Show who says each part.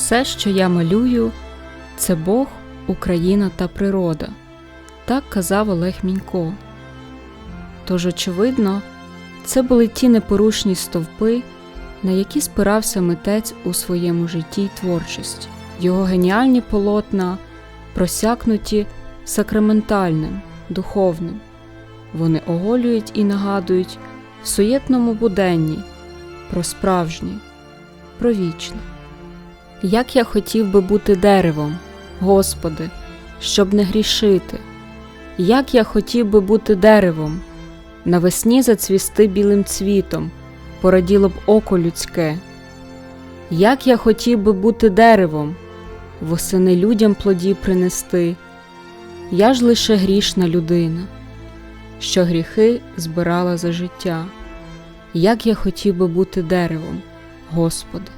Speaker 1: Все, що я малюю, це Бог, Україна та природа. Так казав Олег Мінько. Тож, очевидно, це були ті непорушні стовпи, на які спирався митець у своєму житті й творчості. Його геніальні полотна просякнуті сакраментальним, духовним. Вони оголюють і нагадують в суєтному буденні про справжнє, про вічне. Як я хотів би бути деревом, Господи, щоб не грішити, як я хотів би бути деревом, навесні зацвісти білим цвітом, пораділо б око людське. Як я хотів би бути деревом, восени людям плоді принести, я ж лише грішна людина, що гріхи збирала за життя. Як я хотів би бути деревом, Господи.